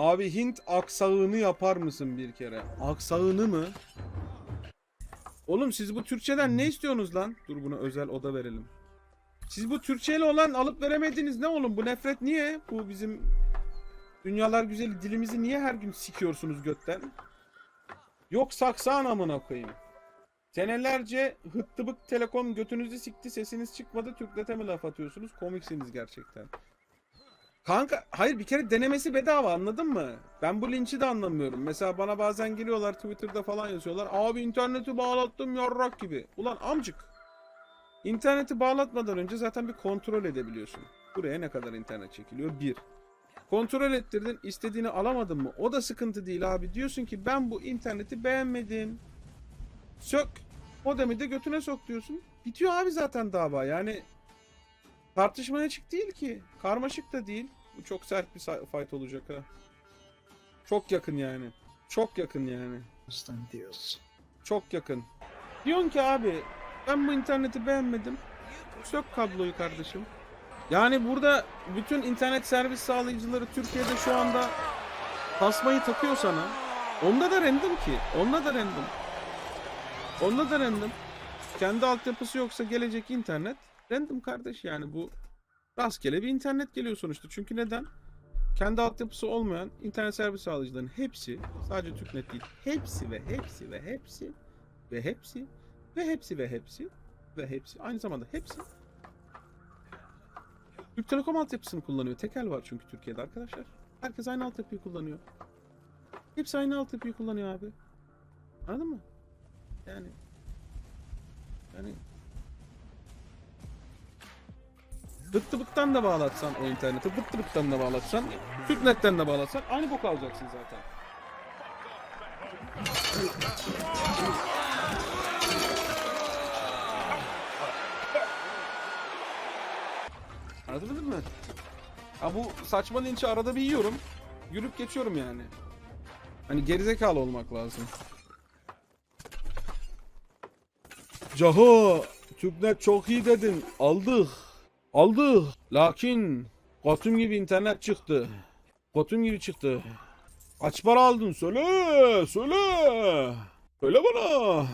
Abi Hint aksağını yapar mısın bir kere? Aksağını mı? Oğlum siz bu Türkçeden ne istiyorsunuz lan? Dur buna özel oda verelim. Siz bu Türkçeyle olan alıp veremediğiniz ne oğlum? Bu nefret niye? Bu bizim dünyalar güzeli dilimizi niye her gün sikiyorsunuz götten? Yok saksan amına koyayım. Senelerce hıttıbık telekom götünüzü sikti sesiniz çıkmadı Türknet'e mi laf atıyorsunuz? Komiksiniz gerçekten. Kanka hayır bir kere denemesi bedava anladın mı? Ben bu linçi de anlamıyorum. Mesela bana bazen geliyorlar Twitter'da falan yazıyorlar. Abi interneti bağlattım yarrak gibi. Ulan amcık. İnterneti bağlatmadan önce zaten bir kontrol edebiliyorsun. Buraya ne kadar internet çekiliyor? Bir. Kontrol ettirdin istediğini alamadın mı? O da sıkıntı değil abi. Diyorsun ki ben bu interneti beğenmedim. Sök. Modemi de götüne sok diyorsun. Bitiyor abi zaten dava. Yani tartışmaya açık değil ki. Karmaşık da değil. Bu çok sert bir fight olacak ha. Çok yakın yani. Çok yakın yani. Sen diyorsun. Çok yakın. Diyorsun ki abi ben bu interneti beğenmedim. Sök kabloyu kardeşim. Yani burada bütün internet servis sağlayıcıları Türkiye'de şu anda tasmayı takıyor sana. Onda da random ki. Onda da random. Onda da random. Kendi altyapısı yoksa gelecek internet random kardeş yani bu rastgele bir internet geliyor sonuçta. Çünkü neden? Kendi altyapısı olmayan internet servis sağlayıcıların hepsi sadece Türknet değil. Hepsi ve hepsi ve hepsi ve hepsi ve hepsi ve hepsi ve hepsi aynı zamanda hepsi Türk Telekom altyapısını kullanıyor. Tekel var çünkü Türkiye'de arkadaşlar. Herkes aynı altyapıyı kullanıyor. Hepsi aynı altyapıyı kullanıyor abi. Anladın mı? Yani yani Dıttıbıktan da bağlatsan o interneti, dıttıbıktan da bağlatsan, Türknet'ten de bağlatsan aynı bok alacaksın zaten. Anladınız mı? Ha bu saçma linçi arada bir yiyorum. Yürüp geçiyorum yani. Hani gerizekalı olmak lazım. Caho, Türknet çok iyi dedin. Aldık. Aldık. Lakin Kotum gibi internet çıktı. Kotum gibi çıktı. Kaç para aldın? Söyle, söyle. Söyle bana.